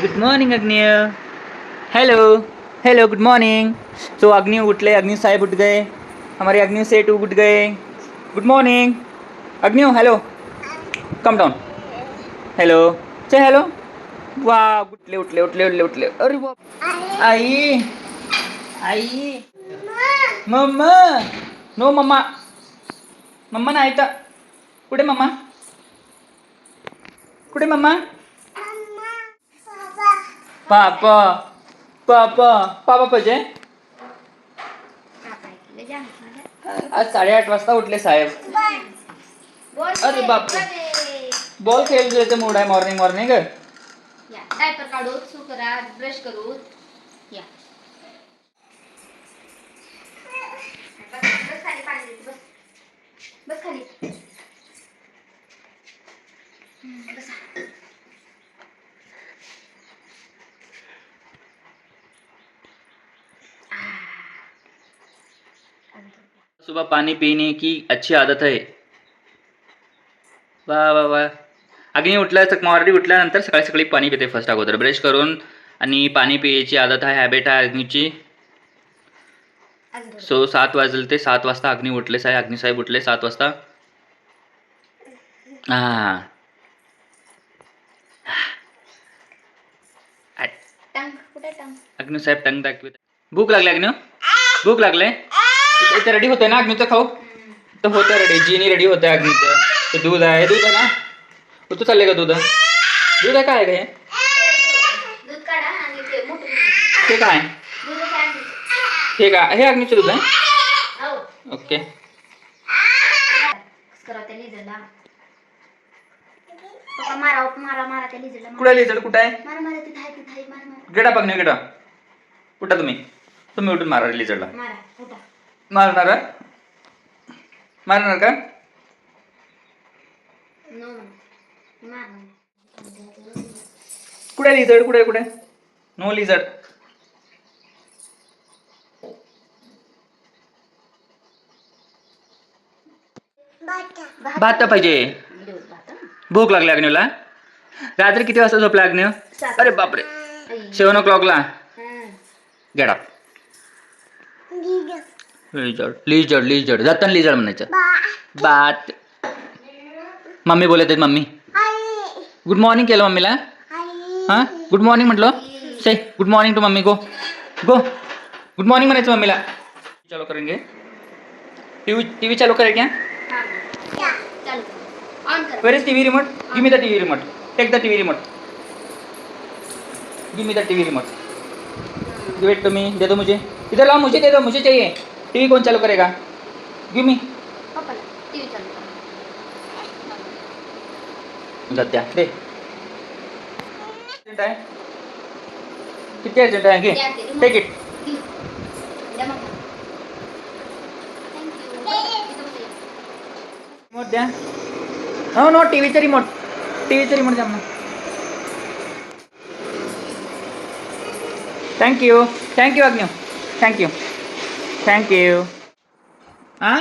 Good morning अग्निय hello hello good morning so Agni उठले. अग्नि साहेब उठ गए. हमारे अग्नि सेठ उठ गए. गुड मॉर्निंग अग्नियो हेलो कम डाउन हेलो चे हॅलो वा उठले उठले उठले उठले उठले. अरे बाप. आई. आई. मम्मा. No mamma. मम्मा नाही तर. कुठे मम्मा? कुठे मम्मा? पापा पापा पापा पाहिजे? आज साडेआठ वाजता उठले साहेब. अरे बापरे. बॉल खेळ खेळायचं मूड आहे मॉर्निंग मॉर्निंग डायपर काढू सू करा ब्रश करू. या. बस बस खाली पाणी देते, बस. बस खाली. हम्म, बसा. सुबह पानी पीने की अच्छी आदत आहे वा वा वा अग्नी उठल्या मॉर्निंग उठल्यानंतर सकाळी सकाळी पाणी पिते फर्स्ट अगोदर. ब्रश करून आणि पाणी पियाची आदत आहे हॅबिट आहे अग्नीची. सो सात वाजले ते सात वाजता अग्नी उठले साहेब अग्नी साहेब उठले सात वाजता. हां. अग्नी साहेब टंग दाखवित. भूक लागली अग्नी? भूक लागले? इथे रेडी होते ना अग्नीचं खाऊ? तर होतं रेडी जिनी रेडी होतं अग्नीचं. ते दूध आहे. दूध आहे ना? कुठं चाललंय का दूध? दूध आहे काय आहे का हे? ते हे काय? हे काय हे अग्नीचं दूध आहे? हो. ओके. कुठे लिहिलं कुठं आहे? गेडा बघ गेडा कुठं तुम्ही. तुम्ही उठून मारा लिजडला मारणार का? मारणार का? कुठे लिझड कुठे कुठे नो लिझड भात पाहिजे. भूक लागली अग्नीला. रात्री किती वाजता झोपला अग्नी. अरे बापरे. सेवन ओ क्लॉकला हं. गेडा लिजड लिजड लिजड जाताना लिजड म्हणायचं. बात. मम्मी बोलत आहेत मम्मी. गुड मॉर्निंग केलं मम्मीला? हां? गुड मॉर्निंग म्हटलं? Say good morning to mummy go go good morning म्हणायचं मम्मीला. चालू करेंगे टी व्ही टी व्ही चालू करेल क्या? हां. चालू. ऑन कर. Where is T V remote give me the T V remote take the T V remote give me the T V remote give it to me दे दो मुझे. इधर लाओ मुझे दे दो मुझे चाहिए. टी व्ही कौन चालू करेगा? गिव मी पप्पाला टीव्ही चालू कर. दत्त्या दे. अर्जंट आहे. किती अर्जंट आहे? घे. टेक इट रिमोट द्या हो नो टी व्हीचं रिमोट टी व्हीचं रिमोट द्या थँक्यू थँक्यू अग्न्यू थँक्यू थँक्यू हां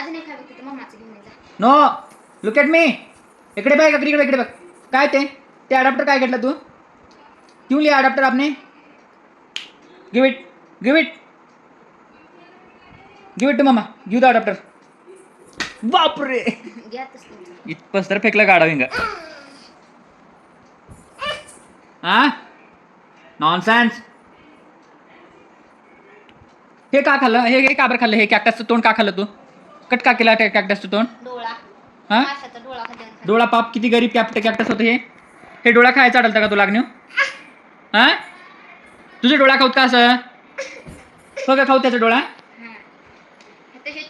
अजून एक हवी तिथे मम्माचं घेऊन ये जा. नो लुक ॲट मी इकडे बघ इकडे इकडे बघ. काय ते? ते अडॅप्टर काय घेतलं तू? क्यों लिया अडॅप्टर आपने. Give it give it give it to मामा गिव द अडॅप्टर बापरे. घ्या तसं इथपस तर फेकला गाडा विंग हा नॉनसेन्स हे का खाल्लं? हे हे का बरं खाल्लं? हे कॅक्टसचं तोंड का खाल्लं तू? कट का केला कॅक्टसचं तोंड? डोळा. हा? माशाचा डोळा पाप किती गरीब कॅप्ट कॅक्टस होतं हे? हे डोळा खायचा आढळतं का तुला अग्न्यू? हा? तुझे डोळा खाऊत का असं? हो का खाऊ त्याचा डोळा?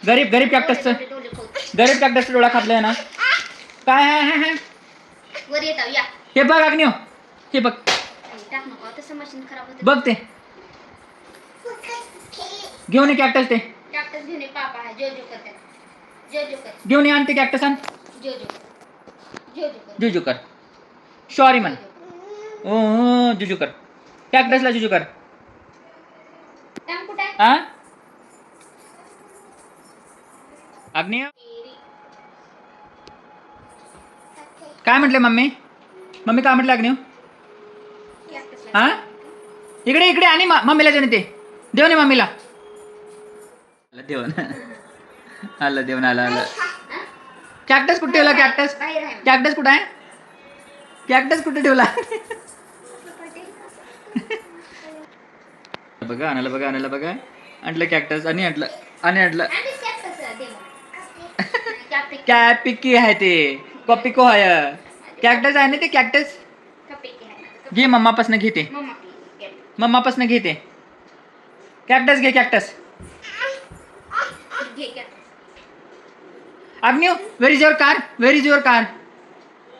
गरीब गरीब कॅक्टसचं. गरीब कॅक्टसचा डोळा खातलाय ना? काय आहे हे- हे? वर येत आहो, या. हे बघ अग्न्यू. हे बघ. टाक नको तसं मशीन खराब होतं. बघ ते. घेऊन ये कॅक्टस ते. कॅक्टस घेऊन ये पापा आहे जो जो करते. जो जो कर घेऊन ये आण. ते कॅक्टस आण जो जो जो जो कर जुजू कर. सॉरी म्हण ओ जुजू कर. कॅक्टसला जुजू कर. टांग कुठे आहे? हा अग्निय काय म्हटले मम्मी? मम्मी काय म्हटलं अग्निव हा इकडे इकडे आणि मम्मीला देऊन ते देऊ नये मम्मीला. आलं देऊन. आलं देऊन आलं आलं. कॅक्टस कुठे ठेवला? कॅक्टस कॅक्टस कुठं आहे? कॅक्टस कुठे ठेवला? बघा आणायला बघा आणायला बघा. आणलं कॅक्टस आणि आणलं आणि आणलं. आणि cactus दे मग. Cactus. काय पिकी आहे ते. कॉपिको आहे. कॅक्टस आहे ना ते कॅक्टस कपिकी. घे मम्मापासून घेते. मम्मापासून घेते कॅक्टस घे cactus Agni where is your car where is your car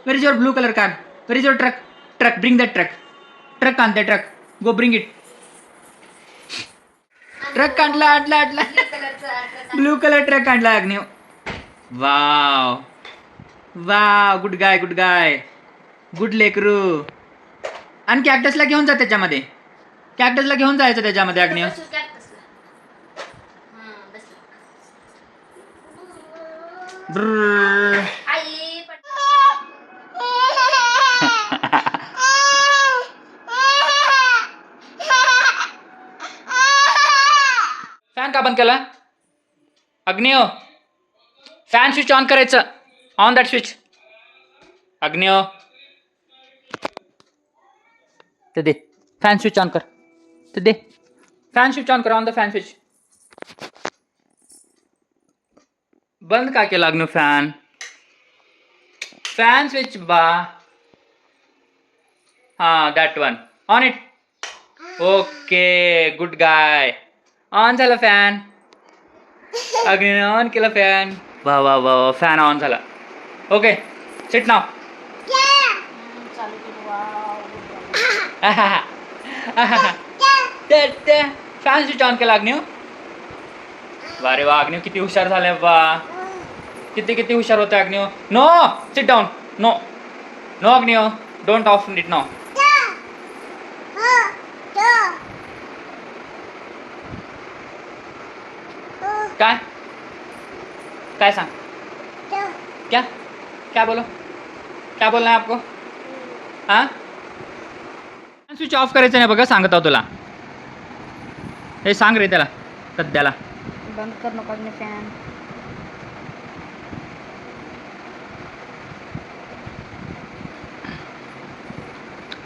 where is your blue colour car where is your truck truck bring the truck truck कांद truck go bring it truck Kandla आटला आटला blue colour truck Kandla Agni wow wow good guy good guy good लेकरू आणि कॅक्टसला घेऊन जा त्याच्यामध्ये. कॅक्टसला घेऊन जायचं त्याच्यामध्ये अग्नि फॅन का बंद केला? अग्नियो फॅन स्विच ऑन करायचं. ऑन दॅट स्विच अग्नियो ते दे. फॅन स्विच ऑन कर. ते दे. फॅन स्विच ऑन कर. ऑन द फॅन स्विच बंद का केला अग्नियो फॅन? फॅन स्विच बा। हां that one on it okay good guy on झाला फॅन। अग्नी ऑन केला फॅन। वा वा वा वा फॅन ऑन झाला okay sit now fan switch on केला अग्निव वा रे वा अग्निव किती हुशार झाले बा किती किती हुशार होते अग्निओ? No sit down no no अग्निओ. Don't off it no काय? काय सांग? क्या? क्या बोलो? क्या बोलना है आपको? हां? स्विच ऑफ करायचं नाही बघा सांगत आहो तुला. हे सांग रे त्याला सध्याला. बंद कर नको fan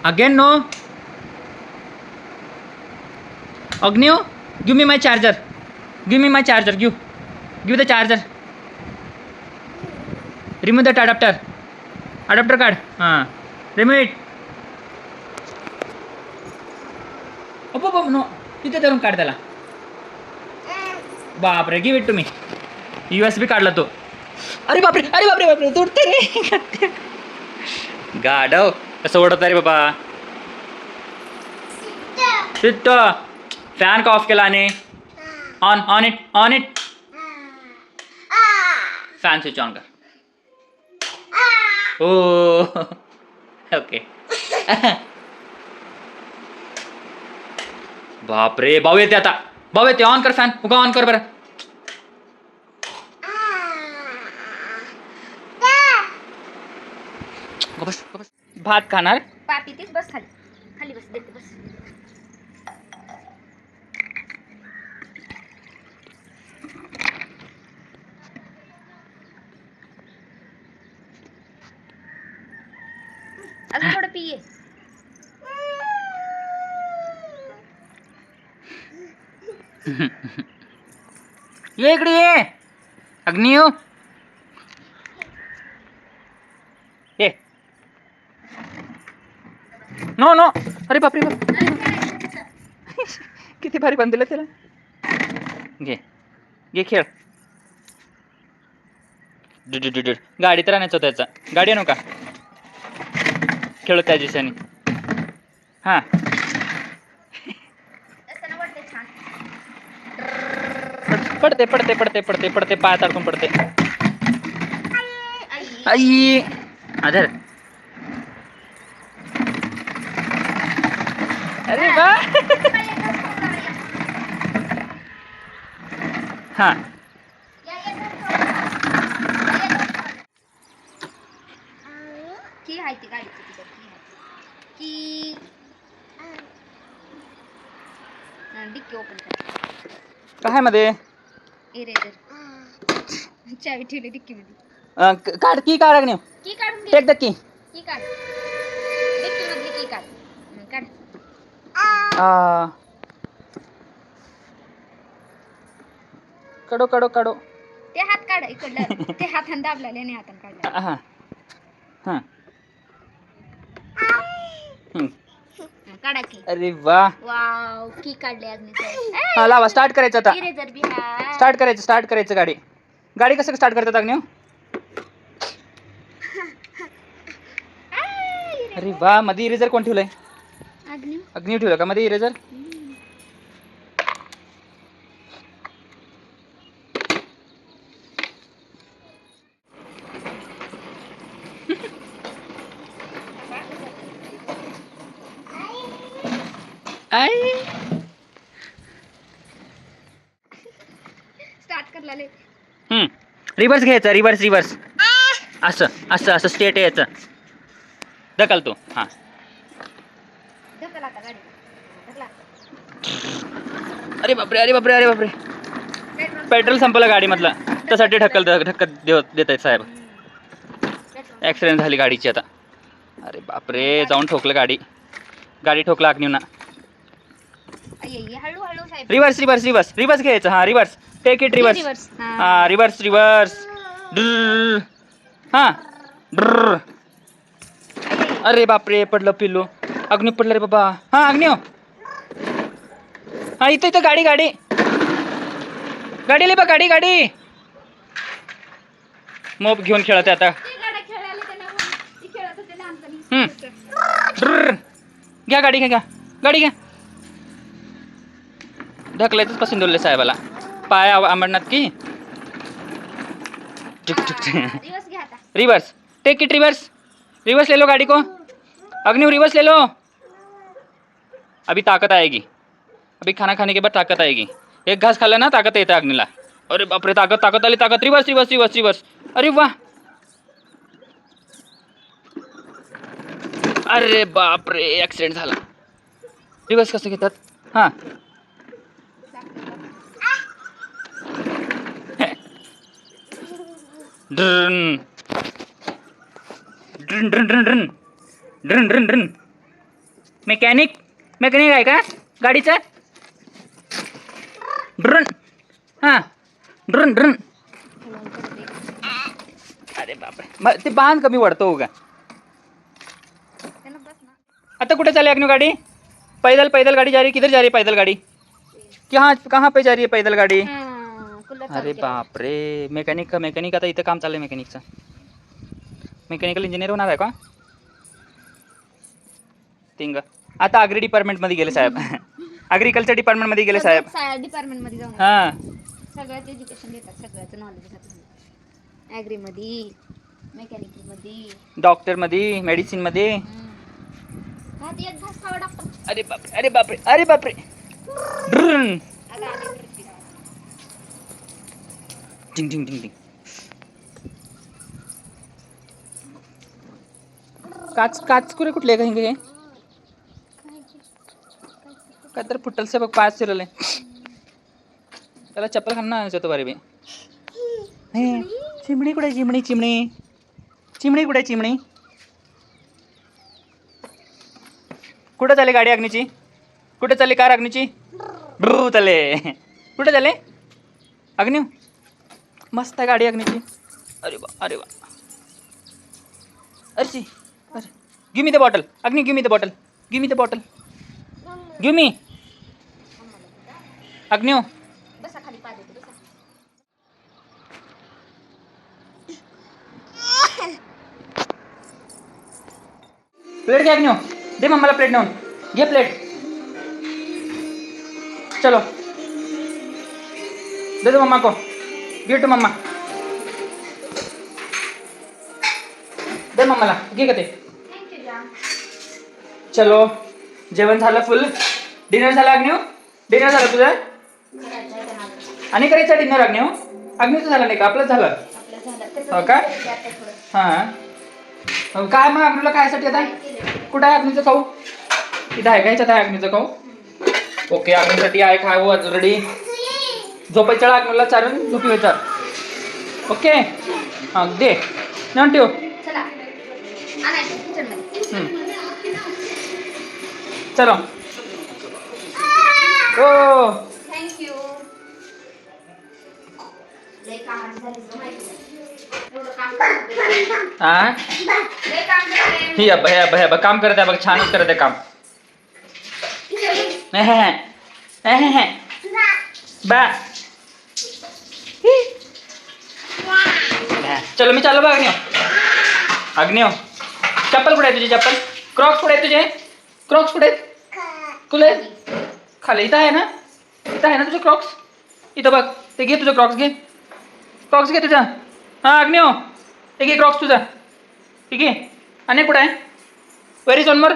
again no Agniv give me my charger give me my charger give give the charger remove that adapter adapter काढ हां रिमूव इट अप नो तिथे धरून काढ त्याला. बापरे गिव इट तुम्ही यू एस बी काढला तो. अरे बापरे अरे बापरे बापरे तुटते रे गाडव कसं ओढत रे बाबा शिट्ट फॅन का ऑफ़ केला आणि on on it on it fan switch on कर। हो ओके। बापरे भाऊ येते आता। भाऊ येते ऑन कर फॅन। उगा ऑन कर बरं गबस, गबस. भात खाणार? पापी तीच बस खाली. खाली बस देते बस. अजून थोडं पिये. ये इकडे ये. अग्नियो. नो नो अरे बापरे बाप किती भारी बांधलेलं त्याला घे घे खेळ. गाडी तर आणायचं त्याचा गाडी आणू का खेळू त्या दिवसानी हां पडते पडते पडते पडते पडते पाय अडकून पडते आई आई आधर अरे हा. की आहे ती गाडीची तिथं की आहे की. डिक्की ओपन कर. काय मध्ये इरेजर चावी ठेवली डिक्की मध्ये काढ की काढ की काढून टेक द की की काढ डिक्की मधली की काढ हं, काढ आ. काढो काढो काढो ते हात काढ इकडलं. ते हातान दाबलेले आणि हातान काढलं हा हा. हम्म. काढा की. अरे वा. वाव की काढले अग्नी हा लावा स्टार्ट करायचं आता. इरेजर बी हा स्टार्ट करायचं स्टार्ट करायचं गाडी. गाडी कसं स्टार्ट करतात अग्निव अरे वा मध्ये इरेजर कोण ठेवलंय? अग्नी ठेवलं का? मध्ये इरेजर? रिव्हर्स घ्यायचा रिव्हर्स रिव्हर्स असं असं असं स्टेट यायचं. ढकल तू. हां. ढकल आता गाडी ढकला अरे बापरे अरे बापरे अरे बापरे. पेट्रोल संपलं गाडीमधलं. त्यासाठी ढकल ढक्कत देत आहेत साहेब. ॲक्सिडेंट झाली गाडीची आता. अरे बापरे जाऊन ठोकलं गाडी. गाडी ठोकला अग्निवना रिव्हर्स रिव्हर्स रिव्हर्स रिव्हर्स घ्यायचं. हां reverse take it reverse reverse हां. रिव्हर्स रिव्हर्स ड्र हां. ड्र अरे बापरे पडलं पिल्लू. अग्नी पडला रे बाबा. हा अग्नि हो हा इथं इथं गाडी गाडी. गाडी बा गाडी गाडी. मोप घेऊन खेळत आता घ्या गाडी घ्या घ्या. गाडी घ्या. ढकलायचंच पासून दोलले साहेबाला. पाय आंबडणार की. Reverse take it reverse. Reverse ले लो गाडी को. अग्निव रिवर्स ले लो। अभी ताकत आएगी। अभी खाना खाने के बाद ताकत आएगी। एक घास खाल्ला ना ताकत येते अग्नीला। अरे बापरे ताकत ताकत आली ताकत। रिवर्स रिवर्स रिवर्स रिवर्स अरे वा अरे बापरे ॲक्सिडेंट झाला। रिवर्स कसं घेतात? हां। ड्रन। ड्रन ड्रन ड्रन ड्रन। ड्रन ड्रन ड्रन. मेकॅनिक मेकॅनिक आहे का? गाडीचं? ड्रन. हां. ड्रन ड्रन. अरे बापरे. मग ते बांध कमी वाढतो हो का आता कुठे चाले अग्नि गाड़ी? पैदल पैदल गाड़ी जा रही किधर जा रही पैदल गाड़ी? कहाँ कहाँ पे जा रही है पैदल गाड़ी? अरे बाप रे मेकॅनिक का? मेकॅनिक आता इथं काम चाललंय मेकॅनिकचं मेकॅनिकल इंजिनियर होणार आहे का? तिंग आता अग्री डिपार्टमेंटमध्ये गेले साहेब. ॲग्रिकल्चर डिपार्टमेंटमध्ये गेले साहेब. डिपार्टमेंटमध्ये जाऊन हां. सगळ्याच एज्युकेशन देतात सगळ्याचं नॉलेज देतात मध्ये मेकॅनिकलमध्ये डॉक्टरमध्ये मेडिसिनमध्ये ते एक घास खावा डॉक्टर अरे बापरे अरे बापरे अरे बापरे. ड्रुन. आता आली वरती. टिंग टिंग टिंग टिंग काच काच कुरे कुठले का हे? काय तर फुटलसे बघ पाय शिरले त्याला चप्पल खाण ना होतं बारे बे चिमणी कुठे चिमणी चिमणी. चिमणी कुठे चिमणी? कुठं चालली गाडी अग्नीची कुठे चालली कार अग्नीची ब्रू चालले. कुठे चालले? अग्नी मस्त आहे गाडी अग्नीची अरे वा अरे वा. अरे अरे. Give me the bottle Agni give me the bottle give me the bottle give me Agniv बसा खाली पाय देते बसा. प्लेट घे अग्निव दे मम्माला प्लेट नेऊन. घे प्लेट चलो. दे दो मम्मा को गिव टू मम्मा. दे मम्माला. घे का ते. चलो. जेवण झालं फुल डिनर झालं अग्निव डिनर झालं तुझं. आणि करायचं डिनर अग्निव अग्निचं झालं नाही का? आपलंच झालं. आपलं झालं. त्याचं हो का? हां. अहो, काय मग अग्निला कायसाठी आता. कुठं आहे अग्नीचं खाऊ? इथं आहे का ह्याच्यात आहे अग्नीचं खाऊ? ओके अग्नीसाठी आहे खाऊ रेडी झोपायच्या अग्नीला चारून झोपी विचार ओके. हां दे नेऊन ठेव. चलो. ओ. हा? काम करते ही हे हे काम। आहे बघ छानच करत आहे काम. बा। चलो मी चाललो बा अग्निव अग्निव चप्पल कुठे आहे तुझी चप्पल। क्रॉक्स कुठे आहे तुझे। क्रॉक्स कुठे आहेत? खाली इथं आहे ना? इथं आहे ना तुझे क्रॉक्स इथं बघ ते घे तुझं क्रॉक्स घे क्रॉक्स घे तुझा. हां अग्निव ते एक क्रॉक्स तुझा. ठीक आहे आणि कुठं आहे? Where is one more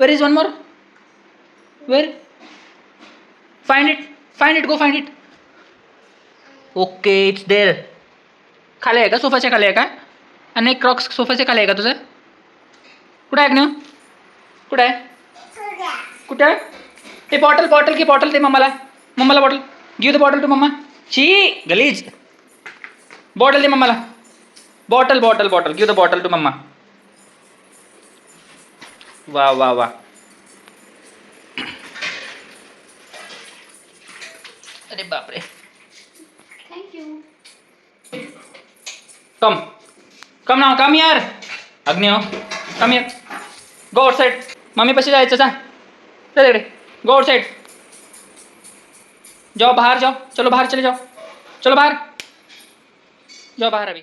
where is one more where find it find it go find it okay it's there खाली आहे का? सोफाच्या खाली आहे का? आणि क्रॉक्स सोफाच्या खाली आहे का तुझं? कुठं आहे अग्नि हो? कुठं आहे? कुठं आहे? ते बॉटल बॉटल की बॉटल ते मम्माला. मम्माला bottle give the bottle to mamma ची गलीज. बॉटल दे मम्माला bottle bottle bottle give the bottle to mamma. वाह वाह वा अरे बापरे। थँक्यू कम कम ना कम यार अग्नि हो। कम यार गो आउट साईड मम्मी पशी जायचं जा. तिकडे. गो आउट साईड जाओ बाहर जाओ. चलो बाहर चले जाओ. चलो बाहर. जाओ बाहेर आम्ही.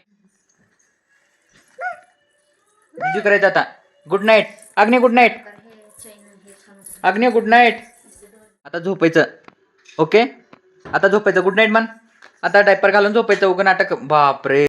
बिजू करायचं आता good night Agni good night Agni good night आता झोपायचं. ओके आता झोपायचं. गुड नाईट मन आता डायपर घालून झोपायचं. उगं नाटक. बापरे.